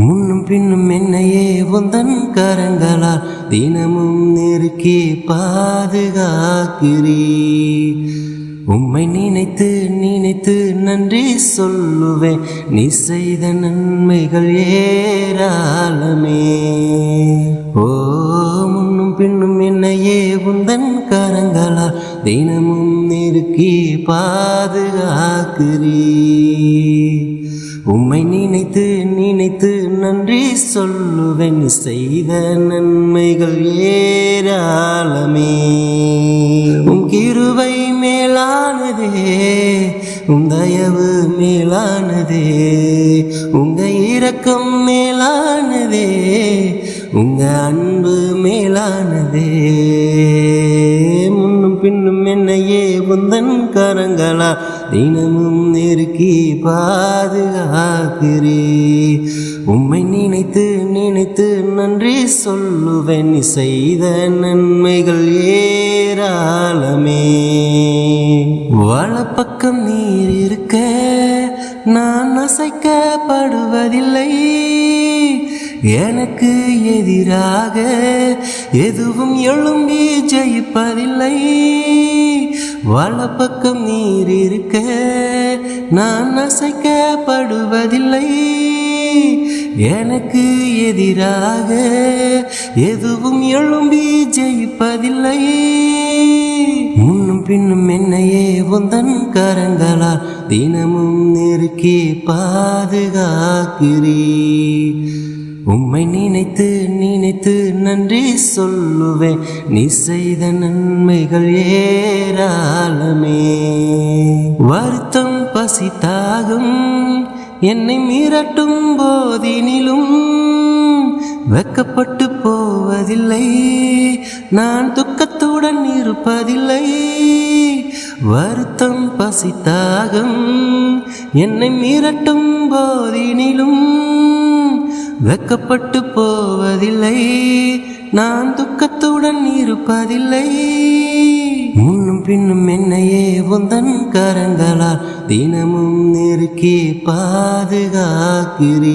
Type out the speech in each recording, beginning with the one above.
முன்னும் பின்னும் என்னையே உந்தன் கரங்களால் தினமும் நெருக்கி பாதுகாக்கிறீ உம்மை நினைத்து நினைத்து நன்றி சொல்லுவேன். நீ செய்த நன்மைகள் ஏராளமே. ஓ முன்னும் பின்னும் என்னையே உந்தன் கரங்களால் தினமும் நெருக்கி பாதுகாக்கிறீ உம்மை நினைத்து நினைத்து நன்றி சொல்லுவேன் செய்த நன்மைகள் ஏராளமே. உம் கிருவை மேலானதே உம் தயவு மேலானதே உங்க இரக்கம் மேலானதே உங்க அன்பு மேலானதே. முன்னும் பின்னும் என்னையே உந்தன் கரங்களா தினமும் நெருக்கி பாதுகாக்கிறே உம்மை நினைத்து நினைத்து நன்றி சொல்லுவேன். நீ செய்த நன்மைகள் ஏராளமே. வலப்பக்கம் நீர் இருக்க நான் அசைக்கப்படுவதில்லை. எனக்கு எதிராக எதுவும் எழும்பி ஜெயிப்பதில்லை. வலப்பக்கம் நீர் இருக்க நான் அசைக்கப்படுவதில்லை. எனக்கு எதிராக எதுவும் எழும்பி ஜெயிப்பதில்லை. முன்னும் பின்னும் என்னையே உந்தன் கரங்களால் தினமும் நெருக்கி பாதுகாக்கிறீ உம்மை நினைத்து நினைத்து நன்றி சொல்லுவேன். நீ செய்த நன்மைகள் ஏராளமே. வருத்தம் பசித்தாகும். என்னை மீறட்டும் போதினிலும் வெக்கப்பட்டு போவதில்லை. நான் துக்கத்துடன் இருப்பதில்லை. வருத்தம் பசித்தாகும். என்னை மீறட்டும் போதினிலும் வெக்கப்பட்டு போவதில்லை. நான் துக்கத்துடன் இருப்பதில்லை. முன்னும் பின்னும் என்னையே உந்தன் கரங்களால் தினமும் நெருக்கி பாதுகாக்கிறீ.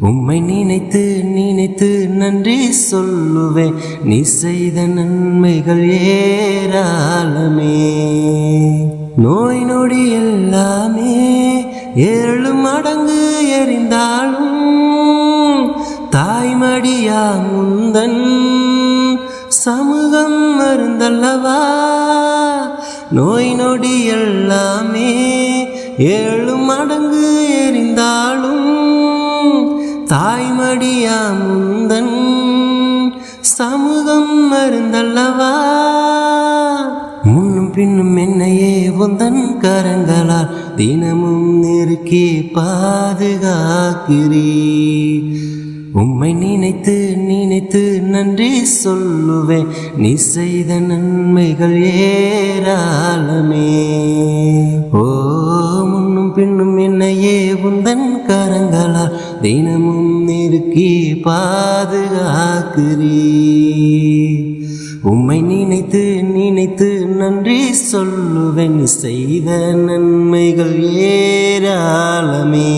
உம்மை நினைத்து நினைத்து நன்றி சொல்லுவேன். நீ செய்த நன்மைகள் ஏராளமே. நோய் நொடி எல்லாமே ஏழு மடங்கு எறிந்தாலும் தாய்மடியா முந்தன் சமூகம் மருந்தல்லவா. நோய் நொடி எல்லாமே ஏழு மடங்கு எரிந்தாலும் தாய்மடியா முந்தன் சமூகம் மருந்தல்லவா? முன்னும் பின்னும் என்னையே உந்தன் கரங்களால் தினமும் நெருக்கி பாதுகாக்கிறீ உம்மை நினைத்து நினைத்து நன்றி சொல்லுவேன் நீ செய்த நன்மைகள் ஏராளமே. ஓ முன்னும் பின்னும் என்னையே உந்தன் கரங்களால் தினமும் நெருக்கி பாதுகாக்கிறீ உம்மை நினைத்து நினைத்து நன்றி சொல்லுவேன் செய்த நன்மைகள் ஏராளமே.